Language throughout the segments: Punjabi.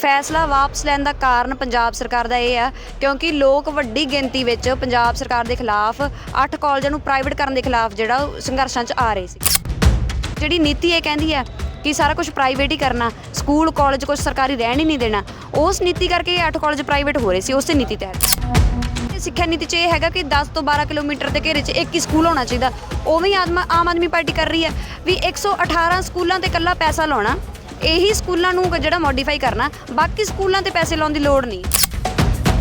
ਫੈਸਲਾ ਵਾਪਸ ਲੈਣ ਦਾ ਕਾਰਨ ਪੰਜਾਬ ਸਰਕਾਰ ਦਾ ਇਹ ਆ ਕਿਉਂਕਿ ਲੋਕ ਵੱਡੀ ਗਿਣਤੀ ਵਿੱਚ ਪੰਜਾਬ ਸਰਕਾਰ ਦੇ ਖਿਲਾਫ 8 ਕਾਲਜਾਂ ਨੂੰ ਪ੍ਰਾਈਵੇਟ ਕਰਨ ਦੇ ਖਿਲਾਫ ਜਿਹੜਾ ਉਹ ਸੰਘਰਸ਼ਾਂ 'ਚ ਆ ਰਹੇ ਸੀ। ਜਿਹੜੀ ਨੀਤੀ ਇਹ ਕਹਿੰਦੀ ਹੈ ਕਿ ਸਾਰਾ ਕੁਝ ਪ੍ਰਾਈਵੇਟ ਹੀ ਕਰਨਾ ਸਕੂਲ ਕਾਲਜ ਕੁਝ ਸਰਕਾਰੀ ਰਹਿਣ ਹੀ ਨਹੀਂ ਦੇਣਾ, ਉਸ ਨੀਤੀ ਕਰਕੇ ਇਹ 8 ਕਾਲਜ ਪ੍ਰਾਈਵੇਟ ਹੋ ਰਹੇ ਸੀ, ਉਸੇ ਨੀਤੀ ਤਹਿਤ। ਸਿੱਖਿਆ ਨੀਤੀ 'ਚ ਇਹ ਹੈਗਾ ਕਿ 10 ਤੋਂ 12 ਕਿਲੋਮੀਟਰ ਦੇ ਘੇਰੇ 'ਚ ਇੱਕ ਹੀ ਸਕੂਲ ਹੋਣਾ ਚਾਹੀਦਾ। ਉਵੇਂ ਹੀ ਆਦਮ ਆਮ ਆਦਮੀ ਪਾਰਟੀ ਕਰ ਰਹੀ ਹੈ ਵੀ 118 ਸਕੂਲਾਂ ਤੇ ਇਕੱਲਾ ਪੈਸਾ ਲਾਉਣਾ ਇਹੀ ਸਕੂਲਾਂ ਨੂੰ ਜਿਹੜਾ ਮੋਡੀਫਾਈ ਕਰਨਾ, ਬਾਕੀ ਸਕੂਲਾਂ ਤੇ ਪੈਸੇ ਲਾਉਣ ਦੀ ਲੋੜ ਨਹੀਂ।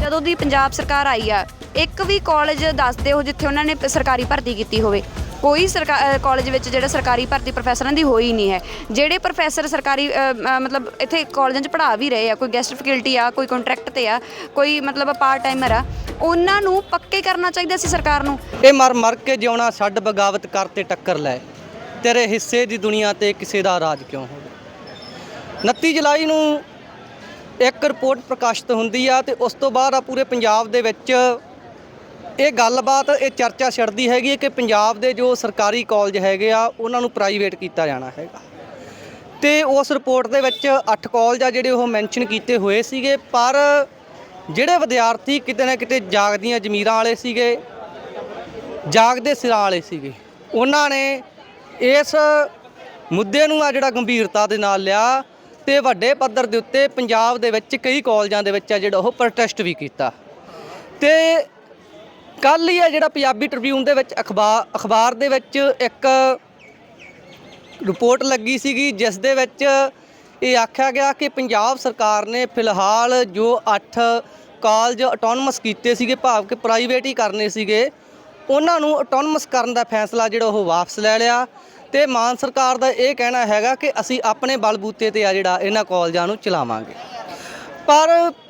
ਜਦੋਂ ਦੀ ਪੰਜਾਬ ਸਰਕਾਰ ਆਈ ਆ, ਇੱਕ ਵੀ ਕਾਲਜ ਦੱਸ ਦਿਓ ਜਿੱਥੇ ਉਹਨਾਂ ਨੇ ਸਰਕਾਰੀ ਭਰਤੀ ਕੀਤੀ ਹੋਵੇ। ਕੋਈ ਸਰਕਾਰ ਕਾਲਜ ਵਿੱਚ ਜਿਹੜਾ ਸਰਕਾਰੀ ਭਰਤੀ ਪ੍ਰੋਫੈਸਰਾਂ ਦੀ ਹੋਈ ਨਹੀਂ ਹੈ। ਜਿਹੜੇ ਪ੍ਰੋਫੈਸਰ ਸਰਕਾਰੀ ਮਤਲਬ ਇੱਥੇ ਕਾਲਜਾਂ 'ਚ ਪੜ੍ਹਾ ਵੀ ਰਹੇ ਆ, ਕੋਈ ਗੈਸਟ ਫੈਕਲਟੀ ਆ, ਕੋਈ ਕੰਟਰੈਕਟ ਤੇ ਆ, ਕੋਈ ਮਤਲਬ ਪਾਰਟ ਟਾਈਮਰ ਆ, ਉਹਨਾਂ ਨੂੰ ਪੱਕੇ ਕਰਨਾ ਚਾਹੀਦਾ ਸੀ ਸਰਕਾਰ ਨੂੰ। ਇਹ ਮਰ ਮਰ ਕੇ ਜਿਉਣਾ ਛੱਡ ਬਗਾਵਤ ਕਰ ਤੇ ਟੱਕਰ ਲੈ। ਤੇਰੇ ਹਿੱਸੇ ਦੀ ਦੁਨੀਆ ਤੇ ਕਿਸੇ ਦਾ ਰਾਜ ਕਿਉਂ ਹੋ 29 ਜੁਲਾਈ ਨੂੰ ਇੱਕ ਰਿਪੋਰਟ ਪ੍ਰਕਾਸ਼ਿਤ ਹੁੰਦੀ ਆ ਤੇ ਉਸ ਤੋਂ ਬਾਅਦ ਆ ਪੂਰੇ ਪੰਜਾਬ ਦੇ ਵਿੱਚ ਇਹ ਗੱਲਬਾਤ, ਇਹ ਚਰਚਾ ਛਿੜਦੀ ਹੈਗੀ ਹੈ ਕਿ ਪੰਜਾਬ ਦੇ ਜੋ ਸਰਕਾਰੀ ਕਾਲਜ ਹੈਗੇ ਆ, ਉਹਨਾਂ ਨੂੰ ਪ੍ਰਾਈਵੇਟ ਕੀਤਾ ਜਾਣਾ ਹੈਗਾ। ਤੇ ਉਸ ਰਿਪੋਰਟ ਦੇ ਵਿੱਚ 8 ਕਾਲਜ ਆ ਜਿਹੜੇ ਉਹ ਮੈਂਸ਼ਨ ਕੀਤੇ ਹੋਏ ਸੀਗੇ, ਪਰ ਜਿਹੜੇ ਵਿਦਿਆਰਥੀ ਕਿਤੇ ਨਾ ਕਿਤੇ ਜਾਗਦੀਆਂ ਜ਼ਮੀਰਾਂ ਵਾਲੇ ਸੀਗੇ, ਜਾਗਦੇ ਸਿਰਾਂ ਵਾਲੇ ਸੀਗੇ, ਉਹਨਾਂ ਨੇ ਇਸ ਮੁੱਦੇ ਨੂੰ ਆ ਜਿਹੜਾ ਗੰਭੀਰਤਾ ਦੇ ਨਾਲ ਲਿਆ ਤੇ ਵੱਡੇ ਪੱਧਰ ਦੇ ਉੱਤੇ ਪੰਜਾਬ ਦੇ ਵਿੱਚ ਕਈ ਕਾਲਜਾਂ ਦੇ ਵਿੱਚ ਆ ਜਿਹੜਾ ਉਹ ਪ੍ਰੋਟੈਸਟ ਵੀ ਕੀਤਾ। ਤੇ ਕੱਲ ਹੀ ਆ ਜਿਹੜਾ ਪੰਜਾਬੀ ਟ੍ਰਿਬਿਊਨ ਦੇ ਵਿੱਚ ਅਖਬਾਰ ਅਖਬਾਰ ਦੇ ਵਿੱਚ ਇੱਕ ਰਿਪੋਰਟ ਲੱਗੀ ਸੀਗੀ, ਜਿਸ ਦੇ ਵਿੱਚ ਇਹ ਆਖਿਆ ਗਿਆ ਕਿ ਪੰਜਾਬ ਸਰਕਾਰ ਨੇ ਫਿਲਹਾਲ ਜੋ 8 ਕਾਲਜ ਆਟੋਨਮਸ ਕੀਤੇ ਸੀਗੇ, ਭਾਵ ਕਿ ਪ੍ਰਾਈਵੇਟ ਹੀ ਕਰਨੇ ਸੀਗੇ, ਉਹਨਾਂ ਨੂੰ ਆਟੋਨਮਸ ਕਰਨ ਦਾ ਫੈਸਲਾ ਜਿਹੜਾ ਉਹ ਵਾਪਸ ਲੈ ਲਿਆ। ਤੇ ਮਾਨ ਸਰਕਾਰ ਦਾ ਇਹ ਕਹਿਣਾ ਹੈਗਾ ਕਿ ਅਸੀਂ ਆਪਣੇ ਬਲਬੂਤੇ ਤੇ ਆ ਜਿਹੜਾ ਇਹਨਾਂ ਕਾਲਜਾਂ ਨੂੰ ਚਲਾਵਾਂਗੇ। ਪਰ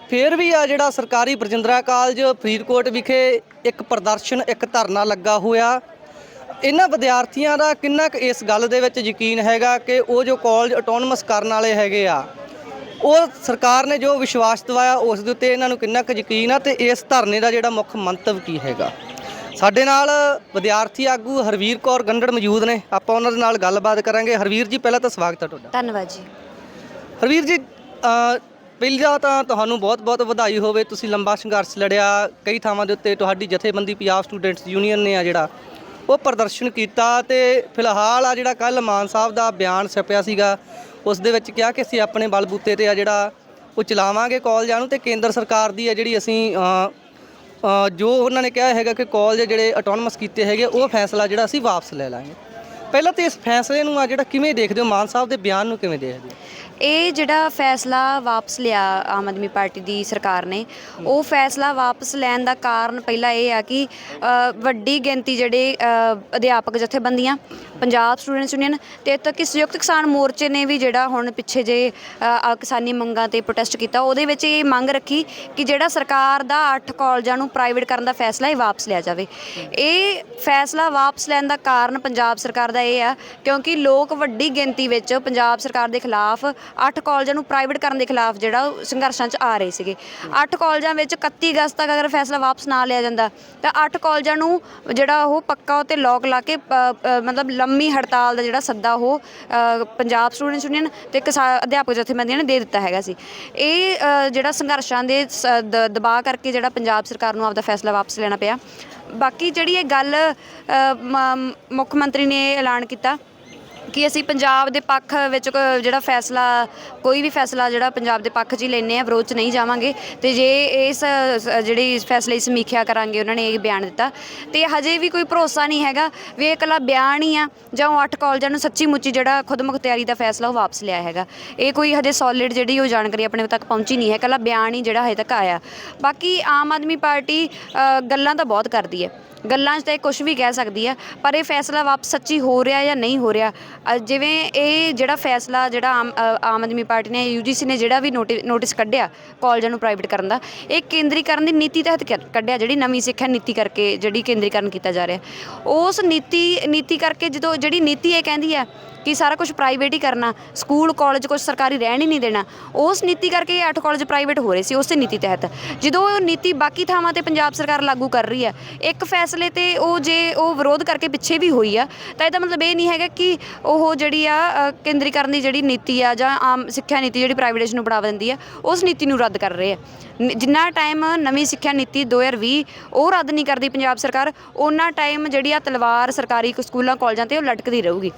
ਫਿਰ ਵੀ ਆ ਜਿਹੜਾ ਸਰਕਾਰੀ ਬਰਜਿੰਦਰਾ ਕਾਲਜ ਫਰੀਦਕੋਟ ਵਿਖੇ ਇੱਕ ਪ੍ਰਦਰਸ਼ਨ, ਇੱਕ ਧਰਨਾ ਲੱਗਾ ਹੋਇਆ। ਇਹਨਾਂ ਵਿਦਿਆਰਥੀਆਂ ਦਾ ਕਿੰਨਾ ਕੁ ਇਸ ਗੱਲ ਦੇ ਵਿੱਚ ਯਕੀਨ ਹੈਗਾ ਕਿ ਉਹ ਜੋ ਕਾਲਜ ਆਟੋਨਮਸ ਕਰਨ ਵਾਲੇ ਹੈਗੇ ਆ, ਉਹ ਸਰਕਾਰ ਨੇ ਜੋ ਵਿਸ਼ਵਾਸ ਦਿਵਾਇਆ ਉਸ ਦੇ ਉੱਤੇ ਇਹਨਾਂ ਨੂੰ ਕਿੰਨਾ ਕੁ ਯਕੀਨ ਆ ਤੇ ਇਸ ਧਰਨੇ ਦਾ ਜਿਹੜਾ ਮੁੱਖ ਮੰਤਵ ਕੀ ਹੈਗਾ? ਸਾਡੇ ਨਾਲ ਵਿਦਿਆਰਥੀ ਆਗੂ ਹਰਵੀਰ ਕੌਰ ਗੰਡੜ ਮੌਜੂਦ ਨੇ। ਆਪਾਂ ਉਹਨਾਂ ਦੇ ਨਾਲ ਗੱਲਬਾਤ ਕਰਾਂਗੇ। ਹਰਵੀਰ ਜੀ ਪਹਿਲਾਂ ਤਾਂ ਸਵਾਗਤ ਹੈ ਤੁਹਾਡਾ। ਧੰਨਵਾਦ ਜੀ। ਹਰਵੀਰ ਜੀ ਪਹਿਲਾਂ ਤਾਂ ਤੁਹਾਨੂੰ ਬਹੁਤ-ਬਹੁਤ ਵਧਾਈ ਹੋਵੇ। ਤੁਸੀਂ ਲੰਬਾ ਸੰਘਰਸ਼ ਲੜਿਆ। ਕਈ ਥਾਵਾਂ ਦੇ ਉੱਤੇ ਤੁਹਾਡੀ ਜਥੇਬੰਦੀ ਪੰਜਾਬ ਸਟੂਡੈਂਟਸ ਯੂਨੀਅਨ ਨੇ ਆ ਜਿਹੜਾ ਉਹ ਪ੍ਰਦਰਸ਼ਨ ਕੀਤਾ ਤੇ ਫਿਲਹਾਲ ਆ ਜਿਹੜਾ ਕੱਲ ਮਾਨ ਸਾਹਿਬ ਦਾ ਬਿਆਨ ਛਪਿਆ ਸੀਗਾ ਉਸ ਦੇ ਵਿੱਚ ਕਿਹਾ ਕਿ ਅਸੀਂ ਆਪਣੇ ਬਲਬੂਤੇ ਤੇ ਆ ਜਿਹੜਾ ਉਹ ਚਲਾਵਾਂਗੇ ਕਾਲਜਾਂ ਨੂੰ ਤੇ ਕੇਂਦਰ ਸਰਕਾਰ ਦੀ ਆ ਜਿਹੜੀ ਅਸੀਂ ਅ, ਜੋ ਉਹਨਾਂ ਨੇ ਕਿਹਾ ਹੈਗਾ ਕਿ ਕਾਲਜ ਜਿਹੜੇ ਆਟੋਨਮਸ ਕੀਤੇ ਹੈਗੇ ਉਹ ਫੈਸਲਾ ਜਿਹੜਾ ਅਸੀਂ ਵਾਪਸ ਲੈ ਲਾਂਗੇ। ਪਹਿਲਾਂ ਤੇ ਇਸ ਫੈਸਲੇ ਨੂੰ ਆ ਜਿਹੜਾ ਕਿਵੇਂ ਦੇਖਦੇ ਹੋ? ਮਾਨ ਸਾਹਿਬ ਦੇ ਬਿਆਨ ਨੂੰ ਕਿਵੇਂ ਦੇਖਦੇ ਹੋ? ਇਹ ਜਿਹੜਾ ਫੈਸਲਾ ਵਾਪਸ ਲਿਆ ਆਮ ਆਦਮੀ ਪਾਰਟੀ ਦੀ ਸਰਕਾਰ ਨੇ ਉਹ ਫੈਸਲਾ ਵਾਪਸ ਲੈਣ ਦਾ ਕਾਰਨ ਪਹਿਲਾ ਇਹ ਆ ਕਿ ਅ, ਵੱਡੀ ਗਿਣਤੀ ਜਿਹੜੇ ਅ, ਅਧਿਆਪਕ ਜਥੇਬੰਦੀਆਂ ਪੰਜਾਬ ਸਟੂਡੈਂਟਸ ਯੂਨੀਅਨ ਤੇ ਇੱਥੇ ਕਿ ਸੰਯੁਕਤ ਕਿਸਾਨ ਮੋਰਚੇ ਨੇ ਵੀ ਜਿਹੜਾ ਹੁਣ ਪਿੱਛੇ ਜੇ ਅ, ਕਿਸਾਨੀ ਮੰਗਾਂ ਤੇ ਪ੍ਰੋਟੈਸਟ ਕੀਤਾ ਉਹਦੇ ਵਿੱਚ ਇਹ ਮੰਗ ਰੱਖੀ ਕਿ ਜਿਹੜਾ ਸਰਕਾਰ ਦਾ 8 ਕਾਲਜਾਂ ਨੂੰ ਪ੍ਰਾਈਵੇਟ ਕਰਨ ਦਾ ਫੈਸਲਾ ਇਹ ਵਾਪਸ ਲਿਆ ਜਾਵੇ। ਇਹ ਫੈਸਲਾ ਵਾਪਸ ਲੈਣ ਦਾ ਕਾਰਨ ਪੰਜਾਬ ਸਰਕਾਰ ਦਾ ਇਹ ਆ ਕਿਉਂਕਿ ਲੋਕ ਵੱਡੀ ਗਿਣਤੀ ਵਿੱਚ ਪੰਜਾਬ ਸਰਕਾਰ ਦੇ ਖਿਲਾਫ 8 ਕਾਲਜਾਂ ਨੂੰ ਪ੍ਰਾਈਵੇਟ ਕਰਨ ਦੇ ਖਿਲਾਫ ਜਿਹੜਾ ਉਹ ਸੰਘਰਸ਼ਾਂ 'ਚ ਆ ਰਹੇ ਸੀਗੇ। 8 ਕਾਲਜਾਂ ਵਿੱਚ 31 ਅਗਸਤ ਤੱਕ ਅਗਰ ਫੈਸਲਾ ਵਾਪਸ ਨਾ ਲਿਆ ਜਾਂਦਾ ਤਾਂ 8 ਕਾਲਜਾਂ ਨੂੰ ਜਿਹੜਾ ਉਹ ਪੱਕਾ ਉਤੇ ਲੋਕ ਲਾ ਕੇ ਪ- ਪ- ਮਤਲਬ ਲੰਮੀ ਹੜਤਾਲ ਦਾ ਜਿਹੜਾ ਸੱਦਾ ਉਹ ਪੰਜਾਬ ਸਟੂਡੈਂਟਸ ਯੂਨੀਅਨ ਤੇ ਕਿਸਾਨ ਅਧਿਆਪਕ ਜਥੇਬੰਦੀਆਂ ਨੇ ਦੇ ਦਿੱਤਾ ਹੈਗਾ ਸੀ। ਇਹ ਜਿਹੜਾ ਸੰਘਰਸ਼ਾਂ ਦੇ ਸ- ਦਬਾਅ ਕਰਕੇ ਜਿਹੜਾ ਪੰਜਾਬ ਸਰਕਾਰ ਨੂੰ ਆਪਦਾ ਫੈਸਲਾ ਵਾਪਸ ਲੈਣਾ ਪਿਆ। ਬਾਕੀ ਜਿਹੜੀ ਇਹ ਗੱਲ ਮੁੱਖ ਮੰਤਰੀ ਨੇ ਐਲਾਨ ਕੀਤਾ ਕਿ ਅਸੀਂ ਪੰਜਾਬ ਦੇ ਪੱਖ ਵਿੱਚ ਕੋ- ਜਿਹੜਾ ਫੈਸਲਾ ਕੋਈ ਵੀ ਫੈਸਲਾ ਜਿਹੜਾ ਪੰਜਾਬ ਦੇ ਪੱਖ 'ਚ ਹੀ ਲੈਂਦੇ ਆ ਵਿਰੋਧ 'ਚ ਨਹੀਂ ਜਾਵਾਂਗੇ। ਤੇ ਜੇ ਇਸ ਸ- ਜਿਹੜੀ ਇਸ ਫੈਸਲੇ ਦੀ ਸਮੀਖਿਆ ਕਰਾਂਗੇ ਉਹਨਾਂ ਨੇ ਇਹ ਬਿਆਨ ਦਿੱਤਾ। ਤੇ ਹਜੇ ਵੀ ਕੋਈ ਭਰੋਸਾ ਨਹੀਂ ਹੈਗਾ ਵੀ ਇਹ ਇਕੱਲਾ ਬਿਆਨ ਹੀ ਆ ਜਾਂ ਉਹ ਅੱਠ ਕਾਲਜਾਂ ਨੂੰ ਸੱਚੀ ਮੁੱਚੀ ਜਿਹੜਾ ਖੁਦਮੁਖਤਿਆਰੀ ਦਾ ਫੈਸਲਾ ਉਹ ਵਾਪਸ ਲਿਆ ਹੈਗਾ। ਇਹ ਕੋਈ ਹਜੇ ਸੋਲਿਡ ਜਿਹੜੀ ਉਹ ਜਾਣਕਾਰੀ ਆਪਣੇ ਤੱਕ ਪਹੁੰਚੀ ਨਹੀਂ ਹੈ ਇਕੱਲਾ ਬਿਆਨ ਹੀ ਜਿਹੜਾ ਹਜੇ ਤੱਕ ਆਇਆ। ਬਾਕੀ ਆਮ ਆਦਮੀ ਪਾਰਟੀ ਅ, ਗੱਲਾਂ ਤਾਂ ਬਹੁਤ ਕਰਦੀ ਹੈ। ਗੱਲਾਂ 'ਚ ਤਾਂ ਇਹ ਕੁਝ ਵੀ ਕਹਿ ਸਕਦੀ ਆ ਪਰ ਇਹ ਫੈਸਲਾ ਵਾਪਸ ਸੱਚੀ ਹੋ ਰਿਹਾ ਜਾਂ ਨਹੀਂ ਹੋ ਰਿਹਾ ਅ, ਜਿਵੇਂ ਇਹ ਜਿਹੜਾ ਫੈਸਲਾ ਜਿਹੜਾ ਆਮ ਅ, ਆਮ ਆਦਮੀ ਪਾਰਟੀ ਨੇ ਯੂਜੀਸੀ ਨੇ ਜਿਹੜਾ ਵੀ ਨੋਟਿ- ਨੋਟਿਸ ਕੱਢਿਆ ਕਾਲਜਾਂ ਨੂੰ ਪ੍ਰਾਈਵੇਟ ਕਰਨ ਦਾ ਇਹ ਕੇਂਦਰੀਕਰਨ ਦੀ ਨੀਤੀ ਤਹਿਤ ਕਰ- ਕੱਢਿਆ ਜਿਹੜੀ ਨਵੀਂ ਸਿੱਖਿਆ ਨੀਤੀ ਕਰਕੇ ਜਿਹੜੀ ਕੇਂਦਰੀਕਰਨ ਕੀਤਾ ਜਾ ਰਿਹਾ। ਉਸ ਨੀਤੀ ਨੀਤੀ ਕਰਕੇ ਜਦੋਂ ਜਿਹੜੀ ਨੀਤੀ ਇਹ ਕਹਿੰਦੀ ਹੈ ਕਿ ਸਾਰਾ ਕੁਝ ਪ੍ਰਾਈਵੇਟ ਹੀ ਕਰਨਾ ਸਕੂਲ ਕਾਲਜ ਕੁਝ ਸਰਕਾਰੀ ਰਹਿਣ ਹੀ ਨਹੀਂ ਦੇਣਾ ਉਸ ਨੀਤੀ ਕਰਕੇ ਇਹ ਅੱਠ ਕਾਲਜ ਪ੍ਰਾਈਵੇਟ ਹੋ ਰਹੇ ਸੀ ਉਸੇ ਨੀਤੀ ਤਹਿਤ। ਜਦੋਂ ਉਹ ਨੀਤੀ ਬਾਕੀ ਥਾਵਾਂ ਤੇ ਪੰਜਾਬ ਸਰਕਾਰ ਲਾਗੂ ਕਰ ਰਹੀ ਹੈ ਇੱਕ ਫੈਸਲੇ ਤੇ ਉਹ ਜੇ ਉਹ ਵਿਰੋਧ ਕਰਕੇ ਪਿੱਛੇ ਵੀ ਹੋਈ ਆ ਤਾਂ ਇਹਦਾ ਮਤਲਬ ਇਹ ਨਹੀਂ ਹੈਗਾ ਕਿ ਉਹ ਉਹ ਜਿਹੜੀ ਆ ਅ, ਕੇਂਦਰੀਕਰਨ ਦੀ ਜਿਹੜੀ ਨੀਤੀ ਆ ਜਾਂ ਆਮ ਸਿੱਖਿਆ ਨੀਤੀ ਜਿਹੜੀ ਪ੍ਰਾਈਵੇਟਾਈਜੇਸ਼ਨ ਨੂੰ ਬੜਾਵਾ ਦਿੰਦੀ ਆ ਉਸ ਨੀਤੀ ਨੂੰ ਰੱਦ ਕਰ ਰਹੇ ਆ। ਨ- ਜਿੰਨਾ ਟਾਈਮ ਨਵੀਂ ਸਿੱਖਿਆ ਨੀਤੀ 2020 ਉਹ ਰੱਦ ਨਹੀਂ ਕਰਦੀ ਪੰਜਾਬ ਸਰਕਾਰ ਉਹਨਾਂ ਟਾਈਮ ਜਿਹੜੀ ਆ ਤਲਵਾਰ ਸਰਕਾਰੀ ਸਕੂਲਾਂ ਕਾਲਜਾਂ ਤੇ ਉਹ ਲਟਕਦੀ ਰਹੂਗੀ।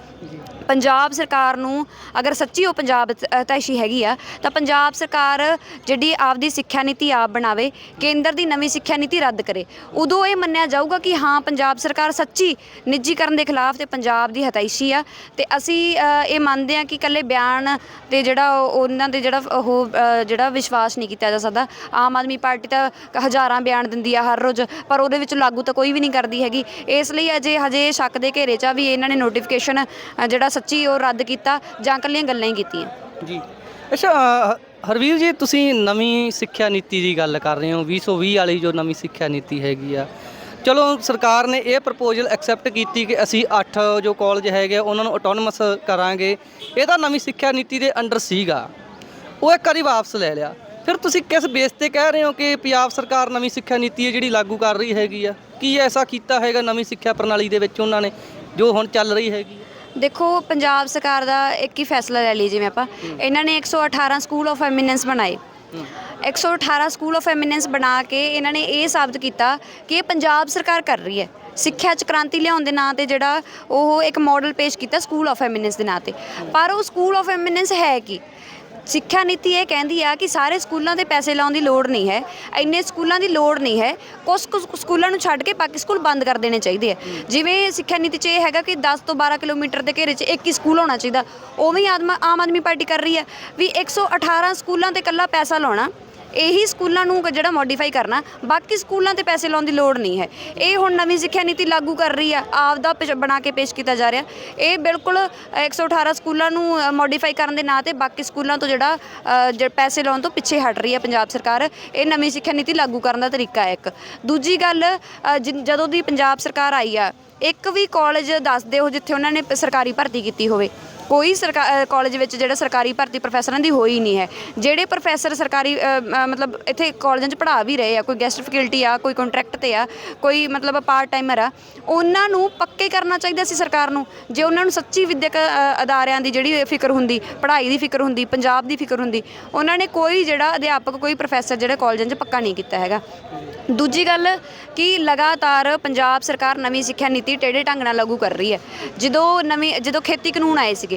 ਪੰਜਾਬ ਸਰਕਾਰ ਨੂੰ ਅਗਰ ਸੱਚੀ ਉਹ ਪੰਜਾਬ ਤੈਸ਼ੀ ਹੈਗੀ ਆ, ਤਾਂ ਪੰਜਾਬ ਸਰਕਾਰ ਜਿਹੜੀ ਆਪਦੀ ਸਿੱਖਿਆ ਨੀਤੀ ਆਪ ਬਣਾਵੇ, ਕੇਂਦਰ ਦੀ ਨਵੀਂ ਸਿੱਖਿਆ ਨੀਤੀ ਰੱਦ ਕਰੇ। ਉਦੋਂ ਇਹ ਮੰਨਿਆ ਜਾਊਗਾ ਕਿ ਹਾਂ, ਪੰਜਾਬ ਸਰਕਾਰ ਸੱਚੀ ਨਿੱਜੀਕਰਨ ਦੇ ਖਿਲਾਫ ਤੇ ਪੰਜਾਬ ਦੀ ਹਤਾਇਸ਼ੀ ਆ। ਤੇ ਅਸੀਂ ਇਹ ਮੰਨਦੇ ਆ ਕਿ ਇਕੱਲੇ ਬਿਆਨ ਤੇ ਜਿਹੜਾ ਉਹ- ਉਹਨਾਂ ਦੇ ਜਿਹੜਾ ਉਹ ਜਿਹੜਾ ਵਿਸ਼ਵਾਸ ਨਹੀਂ ਕੀਤਾ ਜਾ ਸਕਦਾ। ਆਮ ਆਦਮੀ ਪਾਰਟੀ ਤਾਂ ਹਜ਼ਾਰਾਂ ਬਿਆਨ ਦਿੰਦੀ ਆ ਹਰ ਰੋਜ਼, ਪਰ ਉਹਦੇ ਵਿੱਚ ਲਾਗੂ ਤਾਂ ਕੋਈ ਵੀ ਨਹੀਂ ਕਰਦੀ ਹੈਗੀ। ਇਸ ਲਈ ਅਜੇ, ਹਜੇ ਸ਼ੱਕ ਦੇ ਘੇਰੇ 'ਚ ਆ ਵੀ ਇਹਨਾਂ ਨੇ ਨੋਟੀਫਿਕੇਸ਼ਨ ਜਿਹੜਾ ਸੱਚੀ ਉਹ ਰੱਦ ਕੀਤਾ ਜਾਂ ਇਕੱਲੀਆਂ ਗੱਲਾਂ ਹੀ ਕੀਤੀਆਂ। ਜੀ। ਅੱਛਾ ਅ, ਹਰਵੀਰ ਜੀ ਤੁਸੀਂ ਨਵੀਂ ਸਿੱਖਿਆ ਨੀਤੀ ਦੀ ਗੱਲ ਕਰ ਰਹੇ ਹੋ। 2020 ਵਾਲੀ ਜੋ ਨਵੀਂ ਸਿੱਖਿਆ ਨੀਤੀ ਹੈਗੀ ਆ। ਚਲੋ ਸਰਕਾਰ ਨੇ ਇਹ ਪ੍ਰਪੋਜ਼ਲ ਐਕਸੈਪਟ ਕੀਤੀ ਕਿ ਅਸੀਂ 8 ਜੋ ਕਾਲਜ ਹੈਗੇ ਆ, ਉਹਨਾਂ ਨੂੰ ਆਟੋਨਮਸ ਕਰਾਂਗੇ। ਇਹ ਤਾਂ ਨਵੀਂ ਸਿੱਖਿਆ ਨੀਤੀ ਦੇ ਅੰਡਰ ਸੀਗਾ। ਉਹ ਇੱਕ ਵਾਰੀ ਵਾਪਸ ਲੈ ਲਿਆ। ਫਿਰ ਤੁਸੀਂ ਕਿਸ ਬੇਸ ਤੇ ਕਹਿ ਰਹੇ ਹੋ ਕਿ ਪੰਜਾਬ ਸਰਕਾਰ ਨਵੀਂ ਸਿੱਖਿਆ ਨੀਤੀ ਹੈ ਜਿਹੜੀ ਲਾਗੂ ਕਰ ਰਹੀ ਹੈਗੀ ਆ? ਕੀ ਐਸਾ ਕੀਤਾ ਹੈਗਾ ਨਵੀਂ ਸਿੱਖਿਆ ਪ੍ਰਣਾਲੀ ਦੇ ਵਿੱਚ ਉਹਨਾਂ ਨੇ ਜੋ ਹੁਣ ਚੱਲ ਰਹੀ ਹੈਗੀ ਆ? ਦੇਖੋ, ਪੰਜਾਬ ਸਰਕਾਰ ਦਾ ਇੱਕ ਹੀ ਫੈਸਲਾ ਲੈ ਲਈ, ਜਿਵੇਂ ਆਪਾਂ। ਇਹਨਾਂ ਨੇ 118 ਸਕੂਲ ਆਫ ਐਮੀਨੈਂਸ ਬਣਾਏ। 118 ਸਕੂਲ ਆਫ ਐਮੀਨੈਂਸ ਬਣਾ ਕੇ ਇਹਨਾਂ ਨੇ ਇਹ ਸਾਬਤ ਕੀਤਾ ਕਿ ਇਹ ਪੰਜਾਬ ਸਰਕਾਰ ਕਰ ਰਹੀ ਹੈ। ਸਿੱਖਿਆ ਚ ਕ੍ਰਾਂਤੀ ਲਿਆਉਣ ਦੇ ਨਾਂ ਤੇ ਜਿਹੜਾ ਉਹ ਇੱਕ ਮਾਡਲ ਪੇਸ਼ ਕੀਤਾ ਸਕੂਲ ਆਫ ਐਮੀਨੈਂਸ ਦੇ ਨਾਂ ਤੇ। ਪਰ ਉਹ ਸਕੂਲ ਆਫ ਐਮੀਨੈਂਸ ਹੈ ਕੀ? ਸਿੱਖਿਆ ਨੀਤੀ ਇਹ ਕਹਿੰਦੀ ਆ ਕਿ ਸਾਰੇ ਸਕੂਲਾਂ 'ਤੇ ਪੈਸੇ ਲਾਉਣ ਦੀ ਲੋੜ ਨਹੀਂ ਹੈ, ਇੰਨੇ ਸਕੂਲਾਂ ਦੀ ਲੋੜ ਨਹੀਂ ਹੈ ਕੁਝ ਕੁ ਸਕੂਲਾਂ ਨੂੰ ਛੱਡ ਕੇ ਬਾਕੀ ਸਕੂਲ ਬੰਦ ਕਰ ਦੇਣੇ ਚਾਹੀਦੇ ਆ। ਜਿਵੇਂ ਸਿੱਖਿਆ ਨੀਤੀ 'ਚ ਇਹ ਹੈਗਾ ਕਿ 10 ਤੋਂ 12 ਕਿਲੋਮੀਟਰ ਦੇ ਘੇਰੇ 'ਚ ਇੱਕ ਹੀ ਸਕੂਲ ਹੋਣਾ ਚਾਹੀਦਾ, ਉਵੇਂ ਹੀ ਆਦਮ, ਆਮ ਆਦਮੀ ਪਾਰਟੀ ਕਰ ਰਹੀ ਹੈ ਵੀ 118 ਸਕੂਲਾਂ ਤੇ ਇਕੱਲਾ ਪੈਸਾ ਲਾਉਣਾ ਇਹੀ ਸਕੂਲਾਂ ਨੂੰ ਜਿਹੜਾ ਮੋਡੀਫਾਈ ਕਰਨਾ ਬਾਕੀ ਸਕੂਲਾਂ ਤੇ ਪੈਸੇ ਲਾਉਣ ਦੀ ਲੋੜ ਨਹੀਂ ਹੈ। ਇਹ ਹੁਣ ਨਵੀਂ ਸਿੱਖਿਆ ਨੀਤੀ ਲਾਗੂ ਕਰ ਰਹੀ ਆ ਆਪ ਦਾ ਪਿਛ- ਬਣਾ ਕੇ ਪੇਸ਼ ਕੀਤਾ ਜਾ ਰਿਹਾ। ਇਹ ਬਿਲਕੁਲ 118 ਸਕੂਲਾਂ ਨੂੰ ਮੋਡੀਫਾਈ ਕਰਨ ਦੇ ਨਾਂ ਤੇ ਬਾਕੀ ਸਕੂਲਾਂ ਤੋਂ ਜਿਹੜਾ ਅ, ਜਿਹੜੇ ਪੈਸੇ ਲਾਉਣ ਤੋਂ ਪਿੱਛੇ ਹਟ ਰਹੀ ਹੈ ਪੰਜਾਬ ਸਰਕਾਰ। ਇਹ ਨਵੀਂ ਸਿੱਖਿਆ ਨੀਤੀ ਲਾਗੂ ਕਰਨ ਦਾ ਤਰੀਕਾ ਹੈ ਇੱਕ। ਦੂਜੀ ਗੱਲ ਅ, ਜਿਨ- ਜਦੋਂ ਦੀ ਪੰਜਾਬ ਸਰਕਾਰ ਆਈ ਆ ਇੱਕ ਵੀ ਕਾਲਜ ਦੱਸ ਦਿਓ ਜਿੱਥੇ ਉਹਨਾਂ ਨੇ ਪ- ਸਰਕਾਰੀ ਭਰਤੀ ਕੀਤੀ ਹੋਵੇ। ਕੋਈ ਸਰਕਾਰ ਕਾਲਜ ਵਿੱਚ ਜਿਹੜਾ ਸਰਕਾਰੀ ਭਰਤੀ ਪ੍ਰੋਫੈਸਰਾਂ ਦੀ ਹੋਈ ਨਹੀਂ ਹੈ। ਜਿਹੜੇ ਪ੍ਰੋਫੈਸਰ ਸਰਕਾਰੀ ਮਤਲਬ ਇੱਥੇ ਕਾਲਜਾਂ 'ਚ ਪੜ੍ਹਾ ਵੀ ਰਹੇ ਆ, ਕੋਈ ਗੈਸਟ ਫੈਕਲਟੀ ਆ, ਕੋਈ ਕੰਟਰੈਕਟ ਤੇ ਆ, ਕੋਈ ਮਤਲਬ ਪਾਰਟ ਟਾਈਮਰ ਆ, ਉਹਨਾਂ ਨੂੰ ਪੱਕੇ ਕਰਨਾ ਚਾਹੀਦਾ ਸੀ ਸਰਕਾਰ ਨੂੰ। ਜੇ ਉਹਨਾਂ ਨੂੰ ਸੱਚੀ ਵਿਦਿਅਕ ਅਦਾਰਿਆਂ ਦੀ ਜਿਹੜੀ ਫਿਕਰ ਹੁੰਦੀ, ਪੜ੍ਹਾਈ ਦੀ ਫਿਕਰ ਹੁੰਦੀ, ਪੰਜਾਬ ਦੀ ਫਿਕਰ ਹੁੰਦੀ, ਉਹਨਾਂ ਨੇ ਕੋਈ ਜਿਹੜਾ ਅਧਿਆਪਕ, ਕੋਈ ਪ੍ਰੋਫੈਸਰ ਜਿਹੜਾ ਕਾਲਜਾਂ 'ਚ ਪੱਕਾ ਨਹੀਂ ਕੀਤਾ ਹੈਗਾ। ਦੂਜੀ ਗੱਲ ਕਿ ਲਗਾਤਾਰ ਪੰਜਾਬ ਸਰਕਾਰ ਨਵੀਂ ਸਿੱਖਿਆ ਨੀਤੀ ਟੇਢੇ ਢੰਗ ਨਾਲ ਲਾਗੂ ਕਰ ਰਹੀ ਹੈ। ਜਦੋਂ ਨਵੀਂ, ਜਦੋਂ ਖੇਤੀ ਕਾਨੂੰਨ ਆਏ ਸੀਗੇ